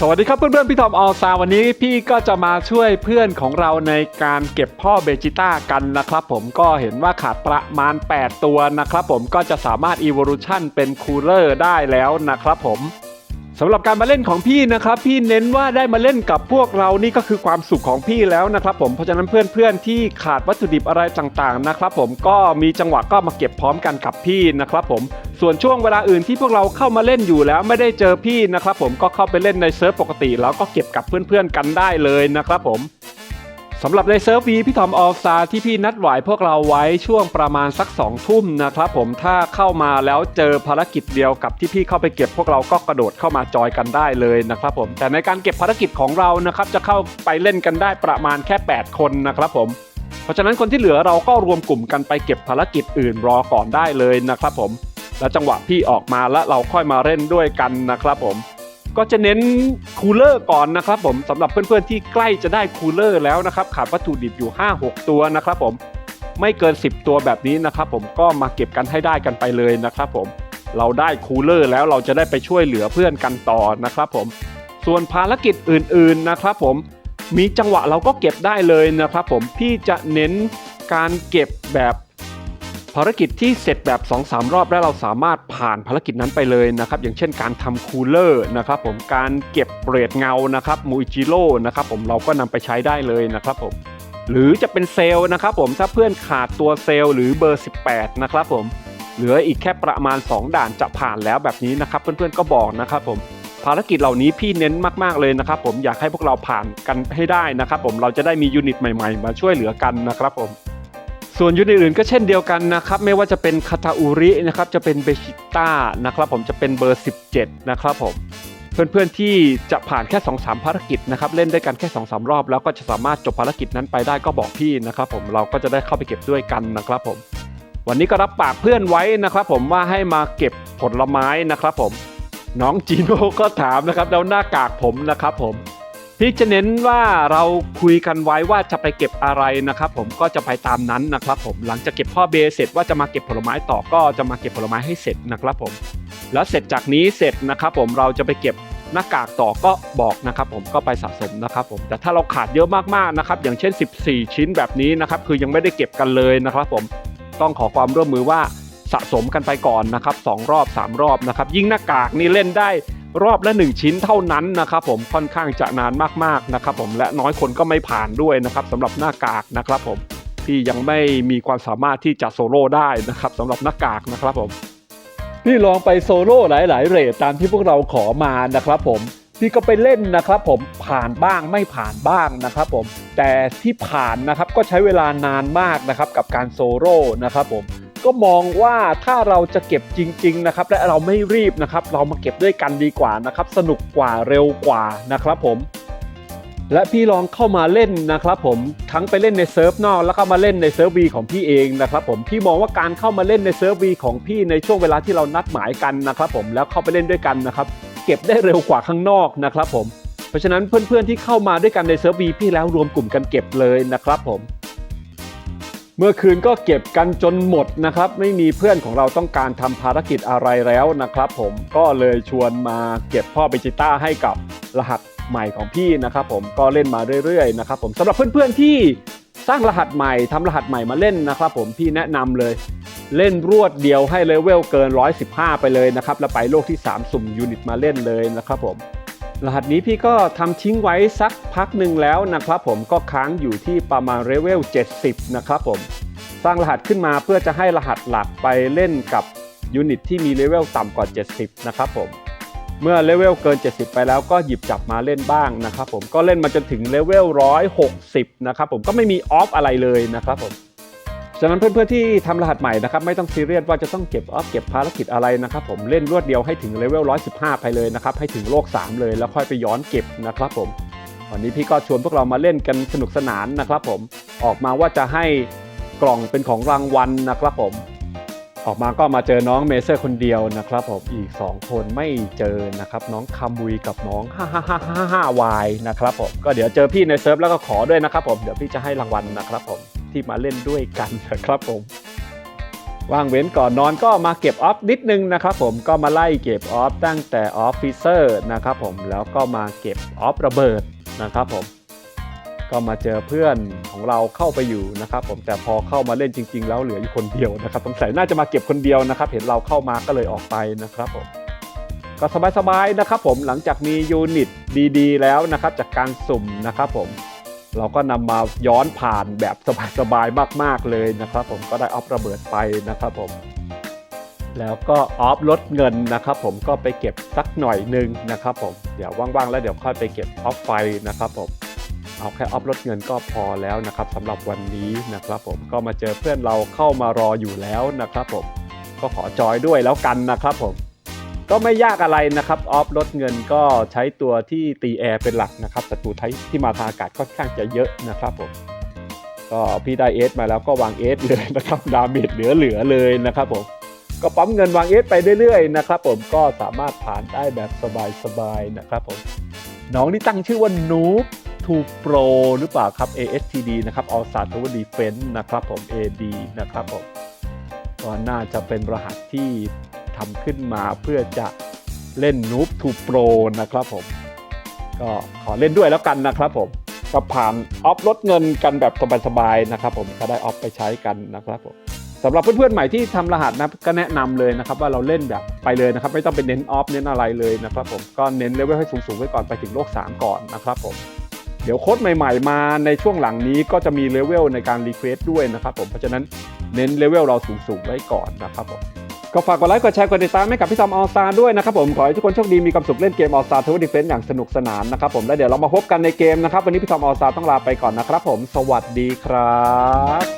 สวัสดีครับเพื่อนๆพี่ทอมออลซาวันนี้พี่ก็จะมาช่วยเพื่อนของเราในการเก็บพ่อเบจิต้ากันนะครับผมก็เห็นว่าขาดประมาณ 8 ตัวนะครับผมก็จะสามารถอีวอลูชันเป็นคูลเลอร์ได้แล้วนะครับผม สำหรับการมาเล่นของพี่นะครับ พี่เน้นว่าได้มาเล่นกับพวกเรานี่ก็คือความสุขของพี่แล้วนะครับ ผมเพราะฉะนั้นเพื่อนๆที่ขาดวัตถุดิบอะไรต่างๆนะครับ ผมก็มีจังหวะก็มาเก็บพร้อมกันกับพี่นะครับ ผมส่วนช่วงเวลาอื่นที่พวกเราเข้ามาเล่นอยู่แล้วไม่ได้เจอพี่นะครับ ผมก็เข้าไปเล่นในเซิร์ฟปกติ แล้วก็เก็บกับเพื่อนๆกันได้เลยนะครับ ผม สำหรับในเซิร์ฟวีพี่ทอมออลสตาที่พี่นัดหวายพวกเราไว้ช่วงประมาณสัก2องทุ่มนะครับผมถ้าเข้ามาแล้วเจอภารกิจเดียวกับที่พี่เข้าไปเก็บพวกเราก็กระโดดเข้ามาจอยกันได้เลยนะครับผมแต่ในการเก็บภารกิจของเรานะครับจะเข้าไปเล่นกันได้ประมาณแค่ 8 คนนะครับผมเพราะฉะนั้นคนที่เหลือเราก็รวมกลุ่มกันไปเก็บภารกิจอื่นรอก่อนได้เลยนะครับผมแล้วจังหวะพี่ออกมาแล้วเราค่อยมาเล่นด้วยกันนะครับผม ก็จะเน้นคูลเลอร์ก่อนนะครับผมสำหรับเพื่อนๆที่ใกล้จะได้คูลเลอร์แล้วนะครับขาดวัตถุดิบอยู่ 5-6 ตัวนะครับผมไม่เกิน 10 ตัวแบบนี้นะครับผมก็มาเก็บกันให้ได้กันไปเลยนะครับผมเราได้คูลเลอร์แล้วเราจะได้ไปช่วยเหลือเพื่อนกันต่อนะครับผมส่วนภารกิจอื่นๆนะครับผมมีจังหวะเราก็เก็บได้เลยนะครับผมพี่จะเน้นการเก็บแบบ ภารกิจที่เสร็จแบบ 2-3 รอบแล้วเราสามารถผ่านภารกิจนั้นไปเลยนะครับอย่างเช่นการทำคูลเลอร์นะครับผมการเก็บเปรตเงานะครับมูจิโร่นะครับผมเราก็นำไปใช้ได้เลยนะครับผมหรือจะเป็นเซลล์นะครับผมถ้าเพื่อนขาดตัวเซลล์หรือเบอร์ 18 นะครับผมเหลืออีกแค่ประมาณ 2 ด่านจะผ่านแล้วแบบนี้นะครับเพื่อนๆก็บอกนะครับผมภารกิจเหล่านี้พี่เน้นมากๆเลยนะครับผมอยากให้พวกเราผ่านกันให้ได้นะครับผมเราจะได้มียูนิตใหม่ ๆ มาช่วยเหลือกันนะครับผม ส่วนยูนิตอื่นก็เช่นเดียวกันนะครับไม่ว่าจะเป็นคาตาอุรินะครับจะเป็นเบชิต้านะครับผมจะเป็นเบอร์ 17 นะครับผมเพื่อนๆที่จะผ่านแค่2-3ภารกิจนะครับเล่นได้กันแค่2-3รอบ แล้วก็จะสามารถจบภารกิจนั้นไปได้ก็บอกพี่นะครับผมเราก็จะได้เข้าไปเก็บด้วยกันนะครับผมวันนี้ก็รับปากเพื่อนไว้นะครับผมว่าให้มาเก็บผลไม้นะครับผมน้องจีโน่ก็ถามนะครับแล้วหน้ากากผมนะครับผม พี่จะเน้นว่าเราคุยกันไว้ว่าจะไปเก็บอะไรนะครับผมก็จะไปตามนั้นนะครับผมหลังจากเก็บพ่อเบเสร็จว่าจะมาเก็บผลไม้ต่อก็จะมาเก็บผลไม้ให้เสร็จนะครับผม แล้วเสร็จจากนี้เสร็จนะครับผมเราจะไปเก็บหน้ากากต่อก็บอกนะครับผมก็ไปสะสมนะครับผมแต่ถ้าเราขาดเยอะมากๆนะครับอย่างเช่น 14 ชิ้นแบบนี้นะครับคือยังไม่ได้เก็บกันเลยนะครับผมต้องขอความร่วมมือว่าสะสมกันไปก่อนนะครับสองรอบสามรอบนะครับยิ่งหน้ากากนี่เล่นได้ รอบละ 1 ชิ้นเท่านั้นนะครับผมค่อนข้างจะนานมากๆนะครับผมและน้อยคนก็ไม่ผ่านด้วยนะครับสำหรับหน้ากากนะครับผมที่ยังไม่มีความสามารถที่จะโซโล่ได้นะครับสำหรับหน้ากากนะครับผมพี่ลองไปโซโล่หลาย ๆ เรทตามที่พวกเราขอมานะครับผมพี่ก็ไปเล่นนะครับผมผ่านบ้างไม่ผ่านบ้างนะครับผมแต่ที่ผ่านนะครับก็ใช้เวลานานมากนะครับกับการโซโล่นะครับผม ก็มองว่าถ้าเราจะเก็บจริง ๆ นะครับ และเราไม่รีบนะครับ เรามาเก็บด้วยกันดีกว่านะครับ สนุกกว่าเร็วกว่านะครับผมและพี่ลองเข้ามาเล่นนะครับผมทั้งไปเล่นในเซิร์ฟนอกแล้วก็มาเล่นในเซิร์ฟวีของพี่เองนะครับผมพี่มองว่าการเข้ามาเล่นในเซิร์ฟวีของพี่ในช่วงเวลาที่เรานัดหมายกันนะครับผมแล้วเข้าไปเล่นด้วยกันนะครับเก็บได้เร็วกว่าข้างนอกนะครับผมเพราะฉะนั้นเพื่อนๆที่เข้ามาด้วยกันในเซิร์ฟวีพี่แล้วรวมกลุ่มกันเก็บเลยนะครับผม เมื่อคืนก็เก็บกันจนหมดนะครับ ไม่มีเพื่อนของเราต้องการทำภารกิจอะไรแล้วนะครับ ผมก็เลยชวนมาเก็บพ่อเบจิต้าให้กับรหัสใหม่ของพี่นะครับ ผมก็เล่นมาเรื่อยๆนะครับผมสำหรับเพื่อนๆที่สร้างรหัสใหม่ทำรหัสใหม่มาเล่นนะครับ ผมพี่แนะนำเลย เล่นรวดเดียวให้เลเวลเกิน 115 ไปเลยนะครับแล้วไปโลกที่ 3 สุ่มยูนิตมาเล่นเลยนะครับผม รหัสนี้พี่ก็ทำทิ้งไว้สักพักหนึ่งแล้วนะครับผมก็ค้างอยู่ที่ประมาณเลเวล 70 นะครับผม สร้างรหัสขึ้นมาเพื่อจะให้รหัสหลักไปเล่นกับยูนิตที่มีเลเวลต่ำกว่า 70 นะครับผม เมื่อเลเวลเกิน 70 ไปแล้วก็หยิบจับมาเล่นบ้างนะครับผมก็เล่นมาจนถึงเลเวล 160 นะครับผมก็ไม่มีออฟอะไรเลยนะครับผม ฉะนั้นเพื่อนๆที่ทำรหัสใหม่นะครับไม่ต้องซีเรียสว่าจะต้องเก็บออฟเก็บภารกิจอะไรนะครับผมเล่นรวดเดียวให้ถึงเลเวล 115 ไปเลยนะครับให้ถึงโลก 3 เลยแล้วค่อยไปย้อนเก็บนะครับผมวันนี้พี่ก็ชวนพวกเรามาเล่นกันสนุกสนานนะครับผมออกมาว่าจะให้กล่องเป็นของรางวัลนะครับผม ออกมาก็มาเจอน้องเมเซอร์คนเดียวนะครับผมอีก 2 คนไม่เจอนะครับน้องคามุยกับน้อง5 5 5 5 5 y นะครับผมก็เดี๋ยวเจอพี่ในเซิร์ฟแล้วก็ขอด้วยนะครับผมเดี๋ยวพี่จะให้รางวัลนะครับผม ที่มาเล่นด้วยกันนะครับผมว่างเว้นก่อนนอนก็มาเก็บออฟนิดนึงนะครับผมก็มาไล่เก็บออฟตั้งแต่ออฟฟิเซอร์นะครับผมแล้วก็มาเก็บออฟระเบิดนะครับผมก็มาเจอเพื่อนของเราเข้าไปอยู่นะครับ ผมแต่พอเข้ามาเล่นจริง ๆ แล้วเหลืออยู่คนเดียวนะครับสงสัยน่าจะมาเก็บคนเดียวนะครับ เห็นเราเข้ามาก็เลยออกไปนะครับผมก็สบายๆนะครับผมหลังจากมียูนิตดีๆ แล้วนะครับจากการสุ่มนะครับผม เราก็นำมาย้อนผ่านแบบสบายๆมาก ๆเลยนะครับ ผมก็ได้ออฟระเบิดไปนะครับผม แล้วก็ออฟลดเงินนะครับ ผมก็ไปเก็บสักหน่อยหนึ่งนะครับ ผมเดี๋ยวว่างๆแล้วเดี๋ยวค่อยไปเก็บออฟไฟนะครับผมเอาแค่ออฟลดเงินก็พอแล้วนะครับสำหรับวันนี้นะครับ ผมก็มาเจอเพื่อนเราเข้ามารออยู่แล้วนะครับ ผมก็ขอจอยด้วยแล้วกันนะครับผม ก็ไม่ยากอะไรนะครับออฟลดเงินก็ใช้ตัวที่ตีแอร์เป็นหลักนะครับศัตรูไทยที่มาทางอากาศค่อนข้างจะเยอะนะครับผมก็พี่ได้เอสมาแล้วก็วางเอสเลยนะครับดาเมจเหลือๆเลยนะครับผมก็ปั๊มเงินวางเอสไปเรื่อยๆนะครับผมก็สามารถผ่านได้แบบสบายๆนะครับผมน้องนี่ตั้งชื่อว่านูบทูโปรหรือเปล่าครับ ASTD นะครับ All Star Tower Defense นะครับผม AD นะครับผมก็น่าจะเป็นรหัสที่ ทำขึ้นมาเพื่อจะเล่นนูบทูโปรนะครับผม ก็ขอเล่นด้วยแล้วกันนะครับผมก็ผ่านออฟลดเงินกันแบบสบายๆนะครับผมก็ได้ออฟไปใช้กันนะครับผมสำหรับเพื่อนๆใหม่ที่ทำรหัสนะก็แนะนำเลยนะครับว่าเราเล่นแบบไปเลยนะครับ ไม่ต้องไปเน้นออฟเน้นอะไรเลยนะครับผมก็เน้นเลเวลให้สูงๆไว้ก่อนไปถึงโลก 3 ก่อนนะครับผมเดี๋ยวโค้ดใหม่ๆมาในช่วงหลังนี้ก็จะมีเลเวลในการรีเควสด้วยนะครับผมเพราะฉะนั้นเน้นเลเวลเราสูงๆไว้ก่อนนะครับผม ก็ฝากกดไลค์กดแชร์กดติดตามให้กับพี่ทอมออสตาด้วยนะครับผมขอให้ทุกคนโชคดีมีความสุขเล่นเกมออสตาทวดิเฟนอย่างสนุกสนานนะครับผมแล้วเดี๋ยวเรามาพบกันในเกมนะครับ วันนี้พี่ทอมออสตาต้องลาไปก่อนนะครับผมสวัสดีครับ